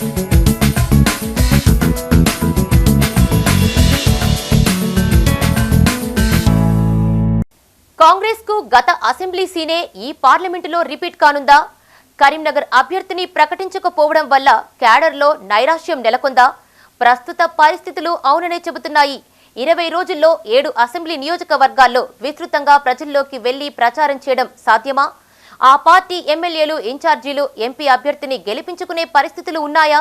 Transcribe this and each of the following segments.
కాంగ్రెస్కు గత అసెంబ్లీ సీనే ఈ పార్లమెంటులో రిపీట్ కానుందా? కరీంనగర్ అభ్యర్థిని ప్రకటించకపోవడం వల్ల క్యాడర్లో నైరాశ్యం నెలకొందా? ప్రస్తుత పరిస్థితులు అవుననే చెబుతున్నాయి. ఇరవై రోజుల్లో ఏడు అసెంబ్లీ నియోజకవర్గాల్లో విస్తృతంగా ప్రజల్లోకి వెళ్ళి ప్రచారం చేయడం సాధ్యమా? ఆ పార్టీ ఎమ్మెల్యేలు ఇన్ఛార్జీలు ఎంపీ అభ్యర్థిని గెలిపించుకునే పరిస్థితులు ఉన్నాయా?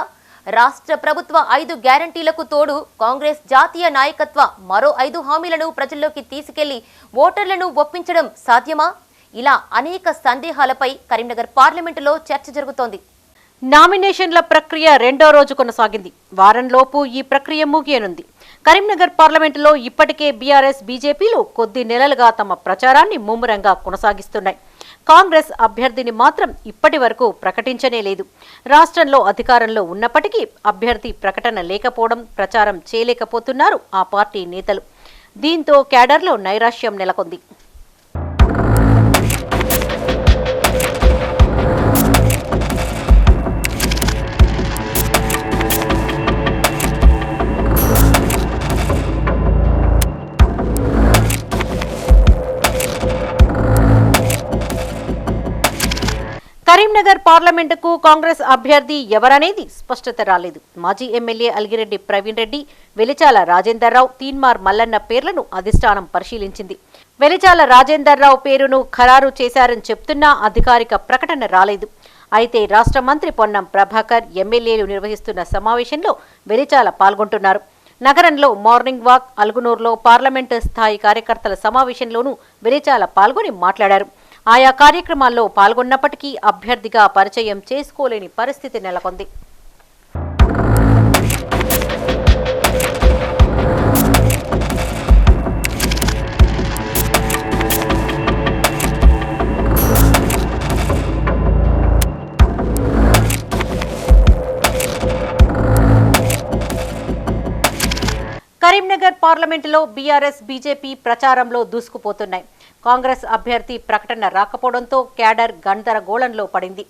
రాష్ట్ర ప్రభుత్వ ఐదు గ్యారంటీలకు తోడు కాంగ్రెస్ జాతీయ నాయకత్వ మరో ఐదు హామీలను ప్రజల్లోకి తీసుకెళ్ళి ఓటర్లను ఒప్పించడం సాధ్యమా? ఇలా అనేక సందేహాలపై కరీంనగర్ పార్లమెంటులో చర్చ జరుగుతోంది. నామినేషన్ల ప్రక్రియ రెండో రోజు కొనసాగింది. వారంలోపు ఈ ప్రక్రియ ముగియనుంది. కరీంనగర్ పార్లమెంటులో ఇప్పటికే బీఆర్ఎస్ బీజేపీలు కొద్ది నెలలుగా తమ ప్రచారాన్ని ముమ్మరంగా కొనసాగిస్తున్నాయి. కాంగ్రెస్ అభ్యర్థిని మాత్రం ఇప్పటి వరకు ప్రకటించనే లేదు. రాష్ట్రంలో అధికారంలో ఉన్నప్పటికీ అభ్యర్థి ప్రకటన లేకపోవడం ప్రచారం చేయలేకపోతున్నారు ఆ పార్టీ నేతలు. దీంతో క్యాడర్లో నైరాశ్యం నెలకొంది. కరీంనగర్ పార్లమెంటుకు కాంగ్రెస్ అభ్యర్థి ఎవరనేది స్పష్టత రాలేదు. మాజీ ఎమ్మెల్యే అల్గిరెడ్డి ప్రవీణ్ రెడ్డి వెలిచాల రాజేందర్ రావు తీన్మార్ మల్లన్న పేర్లను అధిష్టానం పరిశీలించింది. వెలిచాల రాజేందర్ రావు పేరును ఖరారు చేశారని చెప్తున్నా అధికారిక ప్రకటన రాలేదు. అయితే రాష్ట్ర మంత్రి పొన్నం ప్రభాకర్ ఎమ్మెల్యేలు నిర్వహిస్తున్న సమావేశంలో వెలిచాల పాల్గొంటున్నారు. నగరంలో మార్నింగ్ వాక్ అల్గునూరులో పార్లమెంటు స్థాయి కార్యకర్తల సమావేశంలోనూ వెలిచాల పాల్గొని మాట్లాడారు. ఆయా కార్యక్రమాల్లో పాల్గొన్నప్పటికీ అభ్యర్థిగా పరిచయం చేసుకోలేని పరిస్థితి నెలకొంది. కరీంనగర్ పార్లమెంటులో బీఆర్ఎస్ బీజేపీ ప్రచారంలో దూసుకుపోతున్నాయి. కాంగ్రెస్ అభ్యర్థి ప్రకటన రాకపోవడంతో క్యాడర్ గందరగోళంలో పడింది.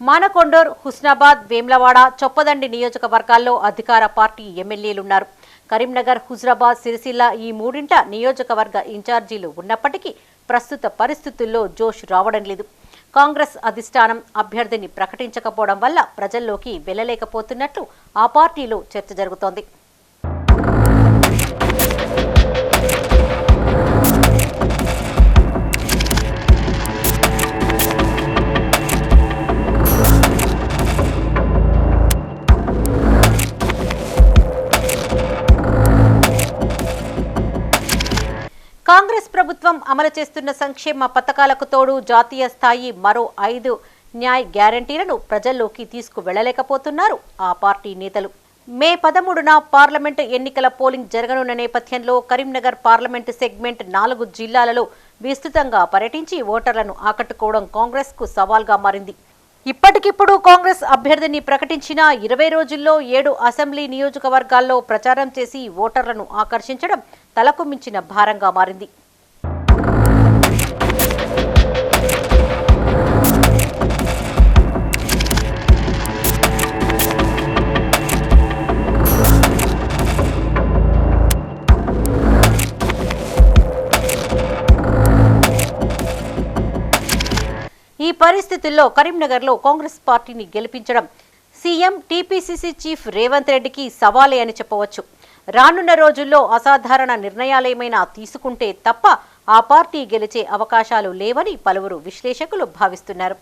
మానకొండూర్ హుస్నాబాద్ వేమ్లవాడ చొప్పదండి నియోజకవర్గాల్లో అధికార పార్టీ ఎమ్మెల్యేలున్నారు. కరీంనగర్ హుజరాబాద్ సిరిసిల్ల ఈ మూడింట నియోజకవర్గ ఇన్ఛార్జీలు ఉన్నప్పటికీ ప్రస్తుత పరిస్థితుల్లో జోష్ రావడం లేదు. కాంగ్రెస్ అధిష్టానం అభ్యర్థిని ప్రకటించకపోవడం వల్ల ప్రజల్లోకి వెళ్ళలేకపోతున్నట్లు ఆ పార్టీలో చర్చ జరుగుతోంది. కాంగ్రెస్ ప్రభుత్వం అమలు చేస్తున్న సంక్షేమ పథకాలకు తోడు జాతీయ స్థాయి మరో ఐదు న్యాయ్ గ్యారంటీలను ప్రజల్లోకి తీసుకువెళ్ళలేకపోతున్నారు ఆ పార్టీ నేతలు. మే పదమూడున పార్లమెంటు ఎన్నికల పోలింగ్ జరగనున్న నేపథ్యంలో కరీంనగర్ పార్లమెంటు సెగ్మెంట్ నాలుగు జిల్లాలలో విస్తృతంగా పర్యటించి ఓటర్లను ఆకట్టుకోవడం కాంగ్రెస్కు సవాల్గా మారింది. ఇప్పటికిప్పుడు కాంగ్రెస్ అభ్యర్థిని ప్రకటించిన ఇరవై రోజుల్లో ఏడు అసెంబ్లీ నియోజకవర్గాల్లో ప్రచారం చేసి ఓటర్లను ఆకర్షించడం తలకు మించిన భారంగా మారింది. ఈ పరిస్థితుల్లో కరీంనగర్లో కాంగ్రెస్ పార్టీని గెలిపించడం సీఎం టీపీసీసీ చీఫ్ రేవంత్ రెడ్డికి సవాలే అని చెప్పవచ్చు. రానున్న రోజుల్లో అసాధారణ నిర్ణయాలేమైనా తీసుకుంటే తప్ప ఆ పార్టీ గెలిచే అవకాశాలు లేవని పలువురు విశ్లేషకులు భావిస్తున్నారు.